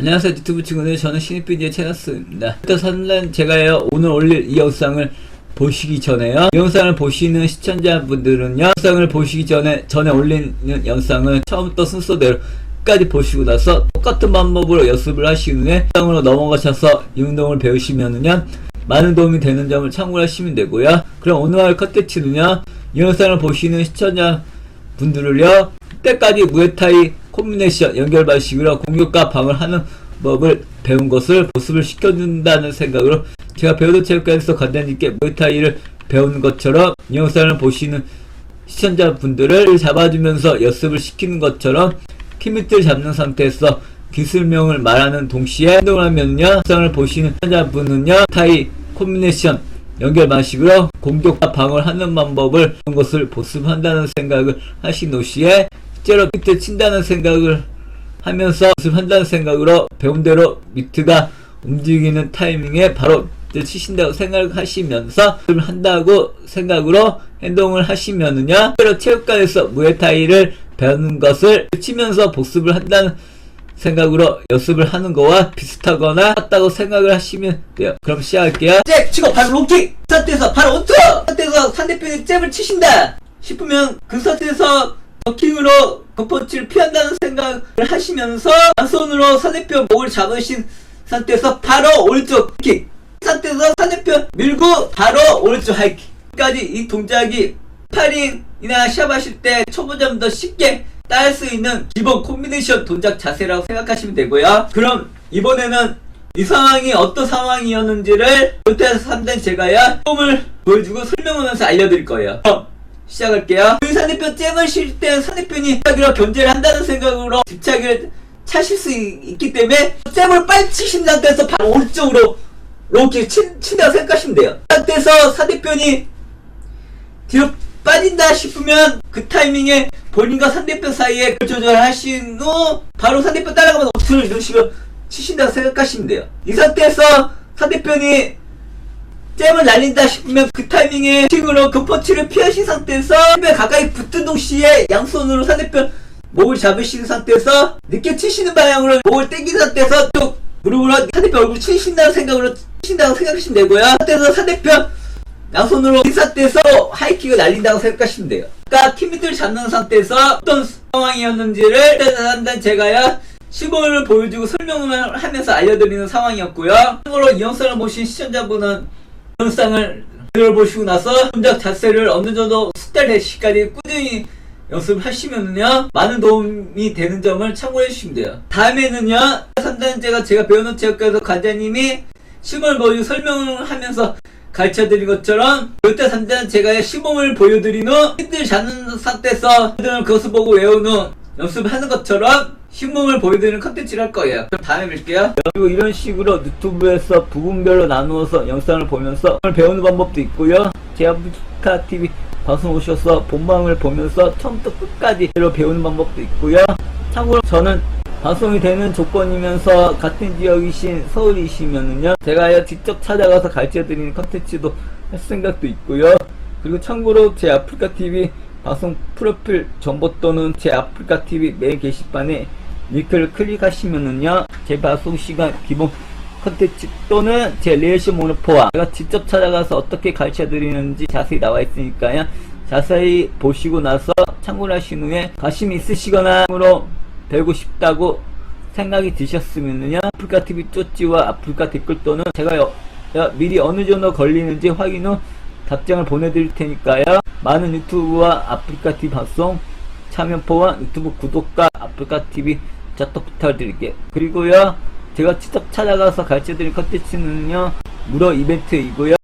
안녕하세요 유튜브 친구들. 저는 신입비디오 채너스입니다. 일단 선난 제가요 오늘 올릴 이 영상을 보시기 전에요. 이 영상을 보시는 시청자분들은요 영상을 보시기 전에 전에 올리는 영상을 처음부터 순서대로 끝까지 보시고 나서 똑같은 방법으로 연습을 하신 후에 영상으로 넘어가셔서 이 운동을 배우시면은요 많은 도움이 되는 점을 참고하시면 되고요. 그럼 오늘 할 컨텐츠는요 이 영상을 보시는 시청자 분들을요 때까지 무에타이 콤비네이션 연결 방식으로 공격과 방을 하는 법을 배운 것을 보습을 시켜준다는 생각으로 제가 배우던 체육관에서 관장님께 무에타이를 배우는 것처럼 이 영상을 보시는 시청자분들을 잡아주면서 연습을 시키는 것처럼 키밑을 잡는 상태에서 기술명을 말하는 동시에 행동을 하면요. 영상을 보시는 시청자분은요. 타이 콤비네이션 연결 방식으로 공격과 방어를 하는 방법을 것을 보습한다는 생각을 하신 후시에 실제로 밑에 친다는 생각을 하면서 연습한다는 생각으로 배운 대로 미트가 움직이는 타이밍에 바로 치신다고 생각하시면서 연습을 한다고 생각으로 행동을 하시면은요 실제로 체육관에서 무에타이를 배우는 것을 치면서 복습을 한다는 생각으로 연습을 하는 거와 비슷하거나 같다고 생각을 하시면 돼요. 그럼 시작할게요. 잽! 치고 바로 롱킥! 그 상태에서 바로 원투! 그 상태에서 상대편이 잽을 치신다! 싶으면 그 상태에서 더킹으로 그 펀치를 피한다는 생각을 하시면서 양손으로 상대편 목을 잡으신 상태에서 바로 오른쪽 킥! 그 상태에서 상대편 밀고 바로 오른쪽 하이킥까지 이 동작이 파링이나 샵 하실 때 초보자보다 쉽게 따를 수 있는 기본 콤비네이션 동작 자세라고 생각하시면 되고요. 그럼 이번에는 이 상황이 어떤 상황이었는지를 못해서 3단 제가요 폼을 보여주고 설명하면서 알려드릴 거예요. 시작할게요. 그 상대편 잼을 쉴때 상대편이 집착으로 견제를 한다는 생각으로 집착을 차실 수 있- 있기 때문에 잼을 빨리 치신 상태에서 바로 오른쪽으로 이렇게 친, 친다고 생각하시면 돼요. 그 상태에서 상대편이 뒤로 빠진다 싶으면 그 타이밍에 본인과 상대편 사이에 그 조절하신 후 바로 상대편 따라가면서 어투를 이런 식으로 치신다고 생각하시면 돼요. 이 상태에서 상대편이 잼을 날린다 싶으면 그 타이밍에 킹으로 그 펀치를 피하신 상태에서 상대편 가까이 붙은 동시에 양손으로 상대편 목을 잡으시는 상태에서 늦게 치시는 방향으로 목을 당긴 상태에서 또 무릎으로 상대편 얼굴 치신다는 생각으로 치신다고 생각하시면 되고요. 상태에서 상대편 양손으로 이 상태에서 하이킥을 날린다고 생각하시면 돼요. 아까 킴미트를 잡는 상태에서 어떤 상황이었는지를 일단 제가요 시범을 보여주고 설명을 하면서 알려드리는 상황이었고요. 참고로 이 영상을 보신 시청자분은 영상을 들어보시고 나서 동작 자세를 어느 정도 숙달 시까지 꾸준히 연습을 하시면은요 많은 도움이 되는 점을 참고해 주시면 돼요. 다음에는요 3단제가 제가 배우는 체육관에서 관장님이 시범을 보여주고 설명을 하면서 가르쳐드린 것처럼 이때 3단 제가 시범을 보여드린 후 힘들 잡는 상태에서 그것을 보고 후 연습하는 것처럼 시범을 보여드리는 컨텐츠를 할 거예요. 그럼 다음에 뵐게요. 그리고 이런 식으로 유튜브에서 부분별로 나누어서 영상을 보면서 배우는 방법도 있고요. 제아프리카 TV 방송 오셔서 본방을 보면서 처음부터 끝까지 로 배우는 방법도 있고요. 참고로 저는 방송이 되는 조건이면서 같은 지역이신 서울이시면은요 제가 직접 찾아가서 가르쳐드리는 컨텐츠도 할 생각도 있고요. 그리고 참고로 제 아프리카 TV 방송 프로필 정보 또는 제 아프리카 TV 메일 게시판에 링크를 클릭하시면은요 제 방송 시간 기본 컨텐츠 또는 제 리액션 모노포와 제가 직접 찾아가서 어떻게 가르쳐 드리는지 자세히 나와 있으니까요. 자세히 보시고 나서 참고를 하신 후에 관심 있으시거나 으로 배우고 싶다고 생각이 드셨으면은요 아프리카 TV 쪼찌와 아프리카 댓글 또는 제가 여- 여- 미리 어느 정도 걸리는지 확인 후 답장을 보내드릴 테니까요. 많은 유튜브와 아프리카 TV 방송 참여포와 유튜브 구독과 아프리카 TV 자 또 부탁드릴게요. 그리고요, 제가 직접 찾아가서 가르쳐드릴 컨텐츠는요, 무료 이벤트이고요.